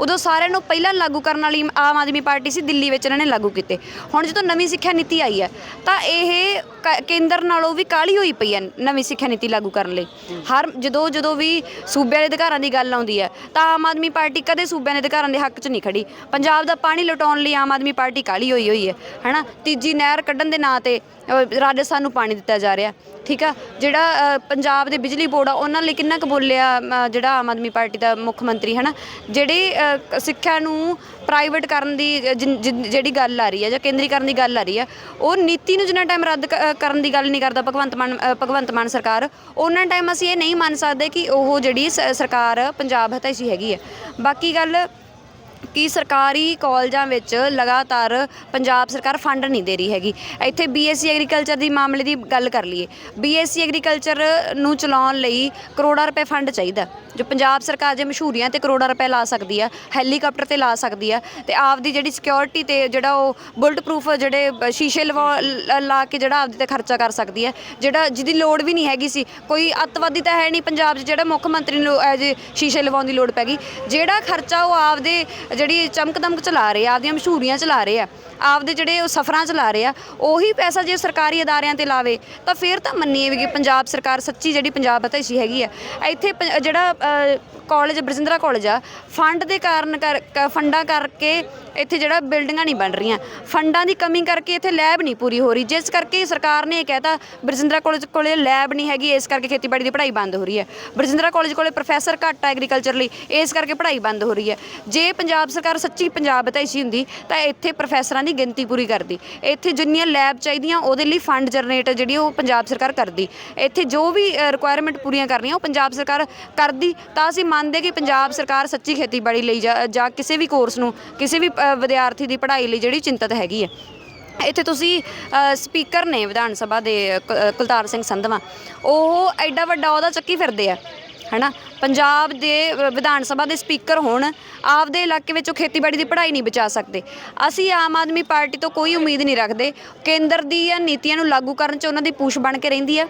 ਉਦੋਂ ਸਾਰਿਆਂ ਨੂੰ ਪਹਿਲਾਂ ਲਾਗੂ ਕਰਨ ਵਾਲੀ ਆਮ ਆਦਮੀ ਪਾਰਟੀ ਸੀ, ਦਿੱਲੀ ਵਿੱਚ ਇਹਨਾਂ ਨੇ ਲਾਗੂ ਕੀਤੇ। ਹੁਣ ਜਦੋਂ ਨਵੀਂ ਸਿੱਖਿਆ ਨੀਤੀ ਆਈ ਹੈ, ਤਾਂ ਇਹ ਕ- ਕੇਂਦਰ ਨਾਲੋਂ ਵੀ ਕਾਲੀ ਹੋਈ ਪਈ ਹੈ ਨਵੀਂ ਸਿੱਖਿਆ ਨੀਤੀ ਲਾਗੂ ਕਰਨ ਲਈ। ਹਰ ਜਦੋਂ ਜਦੋਂ ਵੀ ਸੂਬਿਆਂ ਦੇ ਅਧਿਕਾਰਾਂ ਦੀ ਗੱਲ ਆਉਂਦੀ ਹੈ, ਤਾਂ ਆਮ ਆਦਮੀ ਪਾਰਟੀ ਕਦੇ ਸੂਬਿਆਂ ਦੇ ਅਧਿਕਾਰਾਂ ਦੇ ਹੱਕ 'ਚ ਨਹੀਂ ਖੜੀ ਪੰਜਾਬ ਦਾ ਪਾਣੀ ਲੁਟਾਉਣ ਲਈ ਆਮ ਆਦਮੀ ਪਾਰਟੀ ਕਾਲੀ ਹੋਈ ਹੋਈ ਹੈ, ਹਨਾ? ਤੀਜੀ ਨਹਿਰ ਕੱਢਣ ਦੇ ਨਾਂ ਤੇ ਰਾਜਸਥਾਨ ਨੂੰ ਪਾਣੀ ਦਿੱਤਾ ਜਾ ਰਿਹਾ, ਠੀਕ ਆ? ਜਿਹੜਾ ਪੰਜਾਬ ਦੇ ਬਿਜਲੀ ਬੋਰਡ ਆ, ਉਹਨਾਂ ਲਈ ਕਿੰਨਾ ਕੁ ਬੋਲਿਆ ਜਿਹੜਾ ਆਮ ਆਦਮੀ ਪਾਰਟੀ ਦਾ ਮੁੱਖ ਮੰਤਰੀ, ਹਨਾ? ਜਿਹੜੇ ਅ, ਸਿੱਖਿਆ ਨੂੰ ਪ੍ਰਾਈਵੇਟ ਕਰਨ ਦੀ ਜਿਨ- ਜਿਨ- ਜਿਹੜੀ ਗੱਲ ਆ ਰਹੀ ਹੈ ਜਾਂ ਕੇਂਦਰੀਕਰਨ ਦੀ ਗੱਲ ਆ ਰਹੀ ਹੈ ਉਹ ਨੀਤੀ ਨੂੰ ਜਿੰਨਾ ਟਾਈਮ ਰੱਦ ਕ- ਅ, ਕਰਨ ਦੀ ਗੱਲ ਨਹੀਂ ਕਰਦਾ ਭਗਵੰਤ ਮਾਨ ਅ, ਭਗਵੰਤ ਮਾਨ ਸਰਕਾਰ ਉਹਨਾਂ ਟਾਈਮ ਅਸੀਂ ਇਹ ਨਹੀਂ ਮੰਨ ਸਕਦੇ ਕਿ ਉਹ ਜਿਹੜੀ ਸ- ਸਰਕਾਰ ਪੰਜਾਬ ਹਤਾਇਸ਼ੀ ਹੈਗੀ ਹੈ। ਬਾਕੀ ਗੱਲ ਕਿ ਸਰਕਾਰੀ ਕਾਲਜਾਂ ਵਿੱਚ ਲਗਾਤਾਰ ਪੰਜਾਬ ਸਰਕਾਰ ਫੰਡ ਨਹੀਂ ਦੇ ਰਹੀ ਹੈਗੀ। ਇੱਥੇ ਬੀਐਸਸੀ ਐਗਰੀਕਲਚਰ ਦੀ ਮਾਮਲੇ ਦੀ ਗੱਲ ਕਰ ਲਈਏ। ਬੀਐਸਸੀ ਐਗਰੀਕਲਚਰ ਨੂੰ ਚਲਾਉਣ ਲਈ ਕਰੋੜਾਂ ਰੁਪਏ ਫੰਡ ਚਾਹੀਦਾ ਜੋ ਪੰਜਾਬ ਸਰਕਾਰ ਜੇ ਮਸ਼ਹੂਰੀਆਂ ਤੇ ਕਰੋੜਾਂ ਰੁਪਏ ਲਾ ਸਕਦੀ ਆ, ਹੈਲੀਕਾਪਟਰ ਤੇ ਲਾ ਸਕਦੀ ਆ, ਤੇ ਆਪਦੀ ਜਿਹੜੀ ਸਿਕਿਉਰਿਟੀ ਤੇ ਜਿਹੜਾ ਉਹ ਬੁਲਟ ਪ੍ਰੂਫ ਜਿਹੜੇ ਸ਼ੀਸ਼ੇ ਲਵਾ ਲ- ਲਾ ਕੇ ਜਿਹੜਾ ਆਪਦੇ ਤੇ ਖਰਚਾ ਕਰ ਸਕਦੀ ਹੈ ਜਿਹੜਾ ਜਿਹਦੀ ਲੋੜ ਵੀ ਨਹੀਂ ਹੈਗੀ ਸੀ। ਕੋਈ ਅੱਤਵਾਦੀ ਤਾਂ ਹੈ ਨਹੀਂ, ਪੰਜਾਬ 'ਚ ਜਿਹੜਾ ਮੁੱਖ ਮੰਤਰੀ ਨੂੰ ਐਜ ਸ਼ੀਸ਼ੇ ਲਵਾਉਣ ਦੀ ਲੋੜ ਪੈ ਗਈ। ਜਿਹੜਾ ਖਰਚਾ ਉਹ ਆਪਦੇ ਜਿਹੜੀ ਚਮਕ ਦਮਕ ਚਲਾ ਰਹੇ ਆ, ਆਪਦੀਆਂ ਮਸ਼ਹੂਰੀਆਂ ਚਲਾ ਰਹੇ ਆ, ਆਪਦੇ ਜਿਹੜੇ ਉਹ ਸਫਰਾਂ ਚਲਾ ਰਹੇ ਆ, ਉਹੀ ਪੈਸਾ ਜੇ ਸਰਕਾਰੀ ਅਦਾਰਿਆਂ ਤੇ ਲਾਵੇ, ਤਾਂ ਫਿਰ ਤਾਂ ਮੰਨੀਏ ਵੀ ਕਿ ਪੰਜਾਬ ਸਰਕਾਰ ਸੱਚੀ ਜਿਹੜੀ ਪੰਜਾਬ ਹਤਾਇਸ਼ੀ ਹੈਗੀ ਆ। ਇੱਥੇ ਪ- ਜਿਹੜਾ ਕਾਲਜ ਬਰਜਿੰਦਰਾ ਕਾਲਜ ਆ ਫੰਡ ਦੇ ਕਾਰਨ ਕਰ, ਕ- ਫੰਡਾਂ ਕਰਕੇ ਇੱਥੇ ਜਿਹੜਾ ਬਿਲਡਿੰਗਾਂ ਨਹੀਂ ਬਣ ਰਹੀਆਂ। ਫੰਡਾਂ ਦੀ ਕਮੀ ਕਰਕੇ ਇੱਥੇ ਲੈਬ ਨਹੀਂ ਪੂਰੀ ਹੋ ਰਹੀ। ਜਿਸ ਕਰਕੇ ਸਰਕਾਰ ਨੇ ਇਹ ਕਹਿਤਾ ਬਰਜਿੰਦਰਾ ਕਾਲਜ ਕੋਲੇ ਲੈਬ ਨਹੀਂ ਹੈਗੀ, ਇਸ ਕਰਕੇ ਖੇਤੀਬਾੜੀ ਦੀ ਪੜ੍ਹਾਈ ਬੰਦ ਹੋ ਰਹੀ ਹੈ। ਬਰਜਿੰਦਰਾ ਕਾਲਜ ਕੋਲੇ ਪ੍ਰੋਫੈਸਰ ਘੱਟ ਆ ਐਗਰੀਕਲਚਰ ਲਈ, ਇਸ ਕਰਕੇ ਪੜ੍ਹਾਈ ਬੰਦ ਹੋ ਰਹੀ ਹੈ। ਜੇ ਪੰਜਾਬ ਪੰਜਾਬ ਸਰਕਾਰ ਸੱਚੀ ਪੰਜਾਬ ਹਤਾਇਸ਼ੀ ਹੁੰਦੀ, ਤਾਂ ਇੱਥੇ ਪ੍ਰੋਫੈਸਰਾਂ ਦੀ ਗਿਣਤੀ ਪੂਰੀ ਕਰਦੀ। ਇੱਥੇ ਜਿੰਨੀਆਂ ਲੈਬ ਚਾਹੀਦੀਆਂ, ਉਹਦੇ ਲਈ ਫੰਡ ਜਨਰੇਟ ਜਿਹੜੀ ਉਹ ਪੰਜਾਬ ਸਰਕਾਰ ਕਰਦੀ। ਇੱਥੇ ਜੋ ਵੀ ਰਿਕੁਆਇਰਮੈਂਟ ਪੂਰੀਆਂ ਕਰਨੀਆਂ, ਉਹ ਪੰਜਾਬ ਸਰਕਾਰ ਕਰਦੀ। ਤਾਂ ਅਸੀਂ ਮੰਨਦੇ ਕਿ ਪੰਜਾਬ ਸਰਕਾਰ ਸੱਚੀ ਖੇਤੀਬਾੜੀ ਲਈ ਜਾਂ ਕਿਸੇ ਵੀ ਕੋਰਸ ਨੂੰ, ਕਿਸੇ ਵੀ ਵਿਦਿਆਰਥੀ ਦੀ ਪੜ੍ਹਾਈ ਲਈ ਜਿਹੜੀ ਚਿੰਤਤ ਹੈਗੀ ਹੈ। ਇੱਥੇ ਤੁਸੀਂ ਸਪੀਕਰ ਨੇ ਵਿਧਾਨ ਸਭਾ ਦੇ ਕੁਲਤਾਰ ਸਿੰਘ ਸੰਧਵਾ, ਉਹ ਐਡਾ ਵੱਡਾ ਉਹਦਾ ਚੱਕੀ ਫਿਰਦੇ ਆ। ਹਨਾ? ਪੰਜਾਬ ਦੇ ਵਿਧਾਨ ਸਭਾ ਦੇ ਸਪੀਕਰ ਹੋਣ, ਆਪਦੇ ਇਲਾਕੇ ਵਿੱਚੋਂ ਖੇਤੀਬਾੜੀ ਦੀ ਪੜ੍ਹਾਈ ਨਹੀਂ ਬਚਾ ਸਕਦੇ। ਅਸੀਂ ਆਮ ਆਦਮੀ ਪਾਰਟੀ ਤੋਂ ਕੋਈ ਉਮੀਦ ਨਹੀਂ ਰੱਖਦੇ। ਕੇਂਦਰ ਦੀਆਂ ਨੀਤੀਆਂ ਨੂੰ ਲਾਗੂ ਕਰਨ 'ਚ ਉਹਨਾਂ ਦੀ ਪੂਛ ਬਣ ਕੇ ਰਹਿੰਦੀ ਆ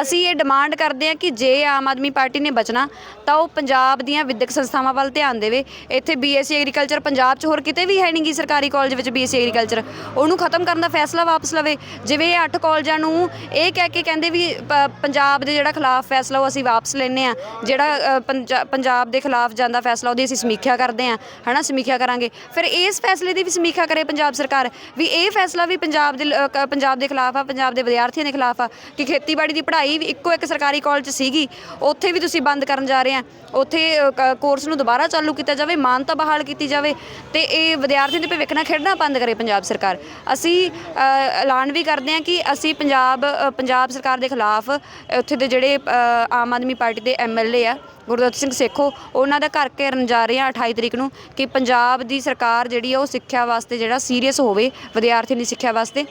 ਅਸੀਂ ਇਹ ਡਿਮਾਂਡ ਕਰਦੇ ਹਾਂ ਕਿ ਜੇ ਆਮ ਆਦਮੀ ਪਾਰਟੀ ਨੇ ਬਚਣਾ, ਤਾਂ ਉਹ ਪੰਜਾਬ ਦੀਆਂ ਵਿਦਿਅਕ ਸੰਸਥਾਵਾਂ ਵੱਲ ਧਿਆਨ ਦੇਵੇ। ਇੱਥੇ ਬੀਐਸਸੀ ਐਗਰੀਕਲਚਰ ਪੰਜਾਬ 'ਚ ਹੋਰ ਕਿਤੇ ਵੀ ਹੈ ਨਹੀਂਗੀ ਸਰਕਾਰੀ ਕਾਲਜ ਵਿੱਚ ਬੀਐਸਸੀ ਐਗਰੀਕਲਚਰ। ਉਹਨੂੰ ਖਤਮ ਕਰਨ ਦਾ ਫੈਸਲਾ ਵਾਪਸ ਲਵੇ। ਜਿਵੇਂ ਇਹ ਅੱਠ ਕਾਲਜਾਂ ਨੂੰ ਇਹ ਕਹਿ ਕੇ ਕਹਿੰਦੇ ਵੀ ਪ- ਪੰਜਾਬ ਦੇ ਜਿਹੜਾ ਖਿਲਾਫ ਫੈਸਲਾ ਉਹ ਅਸੀਂ ਵਾਪਸ ਲੈਨੇ ਆ ਜਿਹੜਾ ਪੰਜਾ- ਪੰਜਾਬ ਦੇ ਖਿਲਾਫ ਜਾਂਦਾ ਫੈਸਲਾ ਉਹਦੀ ਅਸੀਂ ਸਮੀਖਿਆ ਕਰਦੇ ਆ ਹਨਾ ਸਮੀਖਿਆ ਕਰਾਂਗੇ। ਫਿਰ ਇਸ ਫੈਸਲੇ ਦੀ ਵੀ ਸਮੀਖਿਆ ਕਰੇ ਪੰਜਾਬ ਸਰਕਾਰ ਵੀ ਇਹ ਫੈਸਲਾ ਵੀ ਪੰਜਾਬ ਦੇ ਲ- ਕ- ਪੰਜਾਬ ਦੇ ਖਿਲਾਫ ਆ ਪੰਜਾਬ ਦੇ ਵਿਦਿਆਰਥੀਆਂ ਦੇ ਖਿਲਾਫ ਆ ਕਿ ਖੇਤੀਬਾੜੀ ਦੀ ਪੜ੍ਹਾਈ ਵੀ ਇੱਕੋ ਇੱਕ ਸਰਕਾਰੀ ਕਾਲਜ ਸੀਗੀ ਉੱਥੇ ਵੀ ਤੁਸੀਂ ਬੰਦ ਕਰਨ ਜਾ ਰਹੇ ਆ ਉੱਥੇ ਅ, ਕ- ਕੋਰਸ ਨੂੰ ਦੁਬਾਰਾ ਚਾਲੂ ਕੀਤਾ ਜਾਵੇ ਮਾਨਤਾ ਬਹਾਲ ਕੀਤੀ ਜਾਵੇ ਤੇ ਇਹ ਵਿਦਿਆਰਥੀਆਂ ਦੇ ਭਵਿੱਖ ਨਾਲ ਖੇਡਣਾ ਬੰਦ ਕਰੇ ਪੰਜਾਬ ਸਰਕਾਰ। ਅਸੀਂ ਅ, ਐਲਾਨ ਵੀ ਕਰਦੇ ਹਾਂ ਕਿ ਅਸੀਂ ਪੰਜਾਬ ਅ, ਪੰਜਾਬ ਸਰਕਾਰ ਦੇ ਖਿਲਾਫ ਉੱਥੇ ਦੇ ਜਿਹੜੇ ਅ, ਆਮ ਆਦਮੀ ਪਾਰਟੀ ਦੇ ਐਮਐਲਏ ਆ ਗੁਰਦੱਤ ਸਿੰਘ ਸੇਖੋ, ਉਹਨਾਂ ਦਾ ਘਰ ਘੇਰਨ ਜਾ ਰਹੇ ਆ 28 ਤਰੀਕ ਨੂੰ ਕਿ ਪੰਜਾਬ ਦੀ ਸਰਕਾਰ ਜਿਹੜੀ ਆ ਉਹ ਸਿੱਖਿਆ ਵਾਸਤੇ ਜਿਹੜਾ ਸੀਰੀਅਸ ਹੋਵੇ ਵਿਦਿਆਰਥੀ ਦੀ ਸਿੱਖਿਆ ਵਾਸਤੇ।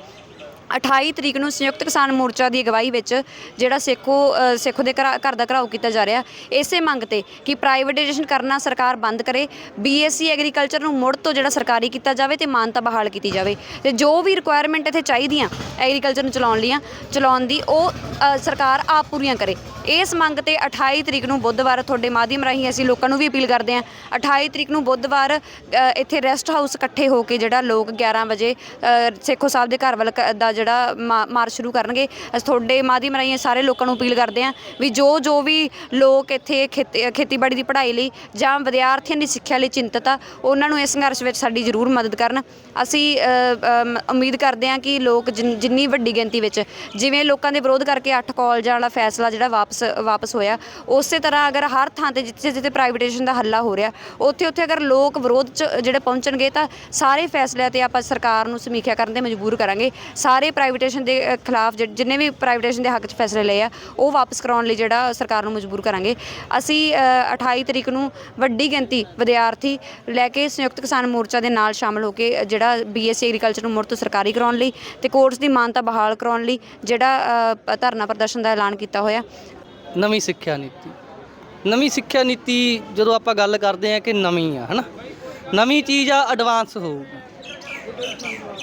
28 ਤਰੀਕ ਨੂੰ ਸੰਯੁਕਤ ਕਿਸਾਨ ਮੋਰਚਾ ਦੀ ਅਗਵਾਈ ਵਿੱਚ ਜਿਹੜਾ ਸੇਖੋ ਅ, ਸੇਖੋ ਦੇ ਘਰ ਘਰ ਦਾ ਘਰਾਓ ਕੀਤਾ ਜਾ ਰਿਹਾ ਇਸੇ ਮੰਗ ਤੇ ਕਿ ਪ੍ਰਾਈਵੇਟਾਈਜੇਸ਼ਨ ਕਰਨਾ ਸਰਕਾਰ ਬੰਦ ਕਰੇ ਬੀਐਸਸੀ ਐਗਰੀਕਲਚਰ ਨੂੰ ਮੁੜ ਤੋਂ ਜਿਹੜਾ ਸਰਕਾਰੀ ਕੀਤਾ ਜਾਵੇ ਤੇ ਮਾਨਤਾ ਬਹਾਲ ਕੀਤੀ ਜਾਵੇ। ਤੇ ਜੋ ਵੀ ਰਿਕੁਆਇਰਮੈਂਟ ਇੱਥੇ ਚਾਹੀਦੀਆਂ ਐਗਰੀਕਲਚਰ ਨੂੰ ਚਲਾਉਣ ਲੀਆਂ ਚਲਾਉਣ ਦੀ ਉਹ ਸਰਕਾਰ ਆਪ ਪੂਰੀਆਂ ਕਰੇ। ਇਸ ਮੰਗ ਤੇ 28 ਤਰੀਕ ਨੂੰ ਬੁੱਧਵਾਰ ਤੁਹਾਡੇ ਮਾਧਿਅਮ ਰਾਹੀਂ ਅਸੀਂ ਲੋਕਾਂ ਨੂੰ ਵੀ ਅਪੀਲ ਕਰਦੇ ਹਾਂ 28 ਤਰੀਕ ਨੂੰ ਬੁੱਧਵਾਰ ਇੱਥੇ ਰੈਸਟ ਹਾਊਸ ਇਕੱਠੇ ਹੋ ਕੇ ਜਿਹੜਾ ਲੋਕ 11 ਵਜੇ ਅ, ਸੇਖੋ ਸਾਹਿਬ ਦੇ ਘਰ ਵੱਲ ਕ- ਦਾ ਜਿਹੜਾ ਮਾ- ਮਾਰਚ ਸ਼ੁਰੂ ਕਰਨਗੇ। ਅਸੀਂ ਤੁਹਾਡੇ ਮਾਧਿਅਮ ਰਾਹੀਂ ਸਾਰੇ ਲੋਕਾਂ ਨੂੰ ਅਪੀਲ ਕਰਦੇ ਹਾਂ ਵੀ ਜੋ ਜੋ ਵੀ ਲੋਕ ਇੱਥੇ ਖੇਤੀ ਖੇਤੀਬਾੜੀ ਦੀ ਪੜ੍ਹਾਈ ਲਈ ਜਾਂ ਵਿਦਿਆਰਥੀਆਂ ਦੀ ਸਿੱਖਿਆ ਲਈ ਚਿੰਤਤ ਆ, ਉਹਨਾਂ ਨੂੰ ਇਸ ਸੰਘਰਸ਼ ਵਿੱਚ ਸਾਡੀ ਜ਼ਰੂਰ ਮਦਦ ਕਰਨ। ਅਸੀਂ ਉਮੀਦ ਕਰਦੇ ਹਾਂ ਕਿ ਲੋਕ ਜਿਨ- ਜਿੰਨੀ ਵੱਡੀ ਗਿਣਤੀ ਵਿੱਚ ਜਿਵੇਂ ਲੋਕਾਂ ਦੇ ਵਿਰੋਧ ਕਰਕੇ ਅੱਠ ਕਾਲਜਾਂ ਵਾਲਾ ਫੈਸਲਾ ਜਿਹੜਾ ਵਾਪਸ ਵਾਪਸ ਹੋਇਆ, ਉਸੇ ਤਰ੍ਹਾਂ ਅਗਰ ਹਰ ਥਾਂ ਤੇ ਜਿੱਥੇ ਜਿੱਥੇ ਪ੍ਰਾਈਵੇਟੇਸ਼ਨ ਦਾ ਹੱਲਾ ਹੋ ਰਿਹਾ ਉੱਥੇ ਉੱਥੇ ਅਗਰ ਲੋਕ ਵਿਰੋਧ ਚ ਜਿਹੜੇ ਪਹੁੰਚਣਗੇ ਤਾਂ ਸਾਰੇ ਫੈਸਲਿਆਂ ਤੇ ਆਪਾਂ ਸਰਕਾਰ ਨੂੰ ਸਮੀਖਿਆ ਕਰਨ ਤੇ ਮਜਬੂਰ ਕਰਾਂਗੇ। ਸਾਰੇ ਪ੍ਰਾਈਵੇਟੇਸ਼ਨ ਦੇ ਖਿਲਾਫ ਜਿੰਨੇ ਵੀ ਪ੍ਰਾਈਵੇਟੇਸ਼ਨ ਦੇ ਹੱਕ 'ਚ ਫੈਸਲੇ ਲਏ ਆ ਉਹ ਵਾਪਸ ਕਰਾਉਣ ਲਈ ਜਿਹੜਾ ਸਰਕਾਰ ਨੂੰ ਮਜਬੂਰ ਕਰਾਂਗੇ। ਅਸੀਂ ਅ, 28 ਤਰੀਕ ਨੂੰ ਵੱਡੀ ਗਿਣਤੀ ਵਿਦਿਆਰਥੀ ਲੈ ਕੇ ਸੰਯੁਕਤ ਕਿਸਾਨ ਮੋਰਚਾ ਦੇ ਨਾਲ ਸ਼ਾਮਲ ਹੋ ਕੇ ਅ, ਜਿਹੜਾ ਬੀਐਸਸੀ ਐਗਰੀਕਲਚਰ ਨੂੰ ਮੁੜ ਤੋਂ ਸਰਕਾਰੀ ਕਰਾਉਣ ਲਈ ਤੇ ਕੋਰਸ ਦੀ ਮਾਨਤਾ ਬਹਾਲ ਕਰਾਉਣ ਲਈ ਜਿਹੜਾ ਧਰਨਾ ਪ੍ਰਦਰਸ਼ਨ ਦਾ ਐਲਾਨ ਕੀਤਾ ਹੋਇਆ। ਨਵੀਂ ਸਿੱਖਿਆ ਨੀਤੀ। ਨਵੀਂ ਸਿੱਖਿਆ ਨੀਤੀ ਜਦੋਂ ਆਪਾਂ ਗੱਲ ਕਰਦੇ ਆ ਕਿ ਨਵੀਂ ਆ ਹਨਾ? ਨਵੀਂ ਚੀਜ਼ ਆ ਐਡਵਾਂਸ ਹੋਊਗੀ।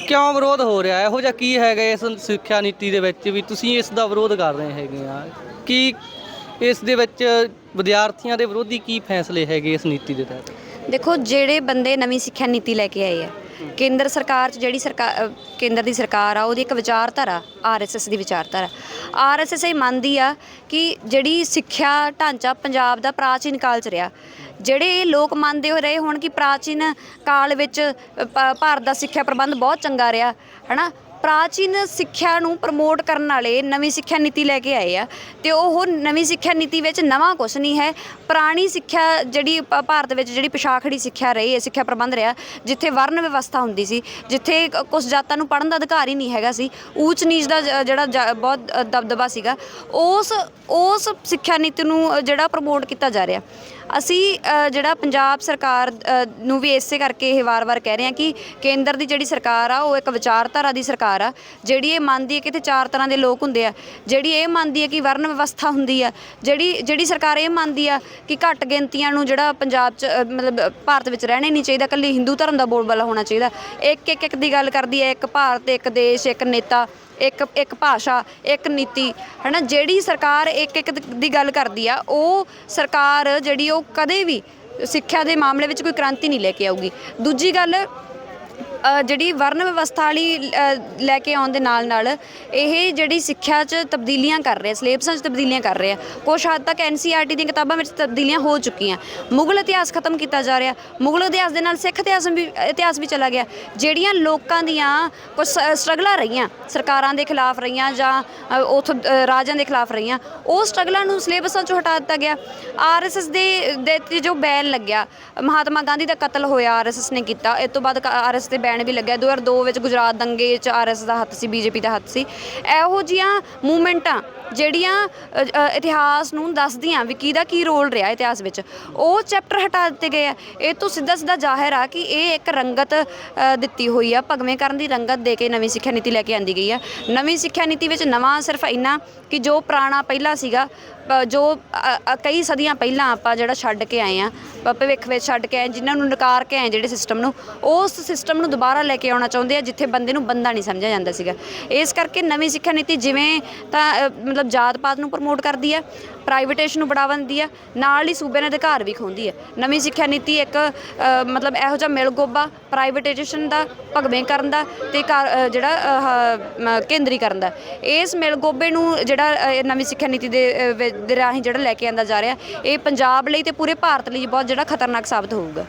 ਕਿਉਂ ਵਿਰੋਧ ਹੋ ਰਿਹਾ? ਇਹੋ ਜਿਹਾ ਕੀ ਹੈਗਾ ਇਸ ਸਿੱਖਿਆ ਨੀਤੀ ਦੇ ਵਿੱਚ ਵੀ ਤੁਸੀਂ ਇਸ ਦਾ ਵਿਰੋਧ ਕਰ ਰਹੇ ਹੈਗੇ ਆ? ਕੀ ਇਸ ਦੇ ਵਿੱਚ ਵਿਦਿਆਰਥੀਆਂ ਦੇ ਵਿਰੋਧੀ ਕੀ ਫੈਸਲੇ ਹੈਗੇ ਇਸ ਨੀਤੀ ਦੇ ਤਹਿਤ? ਦੇਖੋ, ਜਿਹੜੇ ਬੰਦੇ ਨਵੀਂ ਸਿੱਖਿਆ ਨੀਤੀ ਲੈ ਕੇ ਆਏ ਆ, ਕੇਂਦਰ ਸਰਕਾਰ ਚ ਜਿਹੜੀ ਸਰਕਾਰ ਕੇਂਦਰ ਦੀ ਸਰਕਾਰ ਆ, ਉਹਦੀ ਇੱਕ ਵਿਚਾਰਧਾਰਾ ਆਰਐਸਐਸ ਦੀ ਵਿਚਾਰਧਾਰਾ। ਆਰਐਸਐਸ ਇਹ ਮੰਨਦੀ ਆ ਕਿ ਜਿਹੜੀ ਸਿੱਖਿਆ ਢਾਂਚਾ ਪੰਜਾਬ ਦਾ ਪ੍ਰਾਚੀਨ ਕਾਲ ਚ ਰਿਹਾ ਜਿਹੜੇ ਇਹ ਲੋਕ ਮੰਨਦੇ ਹੋ ਰਹੇ ਹੋਣ ਕਿ ਪ੍ਰਾਚੀਨ ਕਾਲ ਵਿੱਚ ਭਾਰਤ ਦਾ ਸਿੱਖਿਆ ਪ੍ਰਬੰਧ ਬਹੁਤ ਚੰਗਾ ਰਿਹਾ, ਹਨਾ? ਪ੍ਰਾਚੀਨ ਸਿੱਖਿਆ ਨੂੰ ਪ੍ਰਮੋਟ ਕਰਨ ਵਾਲੇ ਨਵੀਂ ਸਿੱਖਿਆ ਨੀਤੀ ਲੈ ਕੇ ਆਏ ਆ, ਤੇ ਉਹ ਨਵੀਂ ਸਿੱਖਿਆ ਨੀਤੀ ਵਿੱਚ ਨਵਾਂ ਕੁਝ ਨਹੀਂ ਹੈ। ਪੁਰਾਣੀ ਸਿੱਖਿਆ ਜਿਹੜੀ ਭ- ਭਾਰਤ ਵਿੱਚ ਜਿਹੜੀ ਪਿਛਾਖੜੀ ਸਿੱਖਿਆ ਰਹੀ ਹੈ ਸਿੱਖਿਆ ਪ੍ਰਬੰਧ ਰਿਹਾ, ਜਿੱਥੇ ਵਰਨ ਵਿਵਸਥਾ ਹੁੰਦੀ ਸੀ, ਜਿੱਥੇ ਕੁਝ ਜਾਤਾਂ ਨੂੰ ਪੜ੍ਹਨ ਦਾ ਅਧਿਕਾਰ ਹੀ ਨਹੀਂ ਹੈਗਾ ਸੀ। ਊਚ ਨੀਚ ਦਾ ਜਿਹੜਾ ਜ- ਬਹੁਤ ਦਬਦਬਾ ਸੀਗਾ, ਉਸ ਉਸ ਸਿੱਖਿਆ ਨੀਤੀ ਨੂੰ ਜਿਹੜਾ ਪ੍ਰਮੋਟ ਕੀਤਾ ਜਾ ਰਿਹਾ। ਅਸੀਂ ਜਿਹੜਾ ਪੰਜਾਬ ਸਰਕਾਰ ਨੂੰ ਵੀ ਇਸੇ ਕਰਕੇ ਇਹ ਵਾਰ-ਵਾਰ ਕਹਿ ਰਹੇ ਹਾਂ ਕਿ ਕੇਂਦਰ ਦੀ ਜਿਹੜੀ ਸਰਕਾਰ ਆ, ਉਹ ਇੱਕ ਵਿਚਾਰਧਾਰਾ ਦੀ ਸਰਕਾਰ ਆ, ਜਿਹੜੀ ਇਹ ਮੰਨਦੀ ਹੈ ਕਿ ਇੱਥੇ ਚਾਰ ਤਰ੍ਹਾਂ ਦੇ ਲੋਕ ਹੁੰਦੇ ਆ। ਜਿਹੜੀ ਇਹ ਮੰਨਦੀ ਹੈ ਕਿ ਵਰਨ ਵਿਵਸਥਾ ਹੁੰਦੀ ਆ, ਜਿਹੜੀ ਜਿਹੜੀ ਸਰਕਾਰ ਇਹ ਮੰਨਦੀ ਆ ਕਿ ਘੱਟ ਗਿਣਤੀਆਂ ਨੂੰ ਜਿਹੜਾ ਪੰਜਾਬ 'ਚ ਮਤਲਬ, ਭਾਰਤ ਵਿੱਚ ਰਹਿਣਾ ਹੀ ਨਹੀਂ ਚਾਹੀਦਾ, ਇਕੱਲੀ ਹਿੰਦੂ ਧਰਮ ਦਾ ਬੋਲਬਾਲਾ ਹੋਣਾ ਚਾਹੀਦਾ। ਇੱਕ ਇੱਕ ਇੱਕ ਦੀ ਗੱਲ ਕਰਦੀ ਹੈ, ਇੱਕ ਭਾਰਤ, ਇੱਕ ਦੇਸ਼, ਇੱਕ ਨੇਤਾ। ਇੱਕ ਇੱਕ ਭਾਸ਼ਾ, ਇੱਕ ਨੀਤੀ, ਹਨਾ? ਜਿਹੜੀ ਸਰਕਾਰ ਇੱਕ ਇੱਕ ਦੀ ਗੱਲ ਕਰਦੀ ਆ, ਉਹ ਸਰਕਾਰ ਜਿਹੜੀ ਉਹ ਕਦੇ ਵੀ ਸਿੱਖਿਆ ਦੇ ਮਾਮਲੇ ਵਿੱਚ ਕੋਈ ਕ੍ਰਾਂਤੀ ਨਹੀਂ ਲੈ ਕੇ ਆਊਗੀ। ਦੂਜੀ ਗੱਲ ਜਿਹੜੀ ਵਰਨ ਵਿਵਸਥਾ ਵਾਲੀ ਅ, ਲੈ ਕੇ ਆਉਣ ਦੇ ਨਾਲ ਨਾਲ ਇਹ ਜਿਹੜੀ ਸਿੱਖਿਆ 'ਚ ਤਬਦੀਲੀਆਂ ਕਰ ਰਹੇ ਸਿਲੇਬਸਾਂ 'ਚ ਤਬਦੀਲੀਆਂ ਕਰ ਰਹੇ ਆ ਕੁਝ ਹੱਦ ਤੱਕ ਐਨਸੀਆਰਟੀ ਦੀਆਂ ਕਿਤਾਬਾਂ ਵਿੱਚ ਤਬਦੀਲੀਆਂ ਹੋ ਚੁੱਕੀਆਂ। ਮੁਗਲ ਇਤਿਹਾਸ ਖਤਮ ਕੀਤਾ ਜਾ ਰਿਹਾ ਮੁਗਲ ਇਤਿਹਾਸ ਦੇ ਨਾਲ ਸਿੱਖ ਇਤਿਹਾਸ ਵੀ ਇਤਿਹਾਸ ਵੀ ਚਲਾ ਗਿਆ। ਜਿਹੜੀਆਂ ਲੋਕਾਂ ਦੀਆਂ ਕੁਝ ਸਟਰਗਲਾਂ ਰਹੀਆਂ ਸਰਕਾਰਾਂ ਦੇ ਖਿਲਾਫ ਰਹੀਆਂ ਜਾਂ ਅ, ਉੱਥੋਂ ਰਾਜਾਂ ਦੇ ਖਿਲਾਫ ਰਹੀਆਂ ਉਹ ਸਟਰਗਲਾਂ ਨੂੰ ਸਿਲੇਬਸਾਂ 'ਚੋਂ ਹਟਾ ਦਿੱਤਾ ਗਿਆ। ਆਰਐਸਐਸ ਦੇ ਦੇ ਜੋ ਬੈਨ ਲੱਗਿਆ ਮਹਾਤਮਾ ਗਾਂਧੀ ਦਾ ਕਤਲ ਹੋਇਆ ਆਰਐਸਐਸ ਨੇ ਕੀਤਾ ਇਸ ਤੋਂ ਬਾਅਦ ਆਰਐਸ ਤੇ ਬੈਨ ਲੈਣ ਵੀ ਲੱਗਿਆ 2002 ਵਿੱਚ ਗੁਜਰਾਤ ਦੰਗੇ 'ਚ ਆਰਐਸ ਦਾ ਹੱਥ ਸੀ ਬੀਜੇਪੀ ਦਾ ਹੱਥ ਸੀ। ਇਹੋ ਜੀਆਂ ਮੂਵਮੈਂਟਾਂ ਜਿਹੜੀਆਂ ਇਤਿਹਾਸ ਨੂੰ ਦੱਸਦੀਆਂ ਵੀ ਕਿਹਦਾ ਕੀ ਰੋਲ ਰਿਹਾ ਇਤਿਹਾਸ ਵਿੱਚ, ਉਹ ਚੈਪਟਰ ਹਟਾ ਦਿੱਤੇ ਗਏ ਆ। ਇਹ ਤੋਂ ਸਿੱਧਾ ਸਿੱਧਾ ਜ਼ਾਹਿਰ ਆ ਕਿ ਇਹ ਇੱਕ ਰੰਗਤ ਦਿੱਤੀ ਹੋਈ ਆ, ਭਗਵੇਂ ਕਰਨ ਦੀ ਰੰਗਤ ਦੇ ਕੇ ਨਵੀਂ ਸਿੱਖਿਆ ਨੀਤੀ ਲੈ ਕੇ ਆਂਦੀ ਗਈ ਆ। ਨਵੀਂ ਸਿੱਖਿਆ ਨੀਤੀ ਵਿੱਚ ਨਵਾਂ ਸਿਰਫ ਇੰਨਾ ਕਿ ਜੋ ਪੁਰਾਣਾ ਪਹਿਲਾਂ ਸੀਗਾ ਜੋ ਕਈ ਸਦੀਆਂ ਪਹਿਲਾਂ ਆਪਾਂ ਜਿਹੜਾ ਛੱਡ ਕੇ ਆਏ ਆ ਭਵਿੱਖ ਵਿੱਚ ਛੱਡ ਕੇ ਆਏ, ਜਿਨ੍ਹਾਂ ਨੂੰ ਨਕਾਰ ਕੇ ਆਏ ਜਿਹੜੇ ਸਿਸਟਮ ਨੂੰ, ਉਸ ਸਿਸਟਮ ਨੂੰ ਦੁਬਾਰਾ ਲੈ ਕੇ ਆਉਣਾ ਚਾਹੁੰਦੇ ਆ, ਜਿੱਥੇ ਬੰਦੇ ਨੂੰ ਬੰਦਾ ਨਹੀਂ ਸਮਝਿਆ ਜਾਂਦਾ ਸੀਗਾ। ਇਸ ਕਰਕੇ ਨਵੀਂ ਸਿੱਖਿਆ ਨੀਤੀ ਜਿਵੇਂ ਤਾਂ ਮਤਲਬ ਜਾਤ ਪਾਤ ਨੂੰ ਪ੍ਰਮੋਟ ਕਰਦੀ ਆ ਪ੍ਰਾਈਵੇਟੇਸ਼ਨ ਨੂੰ ਬੜਾਵਾ ਦਿੰਦੀ ਆ ਨਾਲ ਹੀ ਸੂਬੇ ਨੇ ਅਧਿਕਾਰ ਵੀ ਖੋਹਦੀ ਆ। ਨਵੀਂ ਸਿੱਖਿਆ ਨੀਤੀ ਇੱਕ ਅ, ਮਤਲਬ ਇਹੋ ਜਿਹਾ ਮਿਲ ਗੋਬਾ ਪ੍ਰਾਈਵੇਟੇਸ਼ਨ ਦਾ ਭਗਵੇਂ ਕਰਨ ਦਾ ਤੇ ਕਾਰ- ਅ, ਜਿਹੜਾ ਆਹ, ਮ, ਕੇਂਦਰੀਕਰਨ ਦਾ। ਇਸ ਮਿਲ ਗੋਬੇ ਨੂੰ ਜਿਹੜਾ ਅ, ਇਹ ਨਵੀਂ ਸਿੱਖਿਆ ਨੀਤੀ ਦੇ ਅ, ਵਿੱਚ- ਦੇ ਰਾਹੀਂ ਜਿਹੜਾ ਲੈ ਕੇ ਆਂਦਾ ਜਾ ਰਿਹਾ ਇਹ ਪੰਜਾਬ ਲਈ ਤੇ ਪੂਰੇ ਭਾਰਤ ਲਈ ਬਹੁਤ ਜਿਹੜਾ ਖਤਰਨਾਕ ਸਾਬਤ ਹੋਊਗਾ।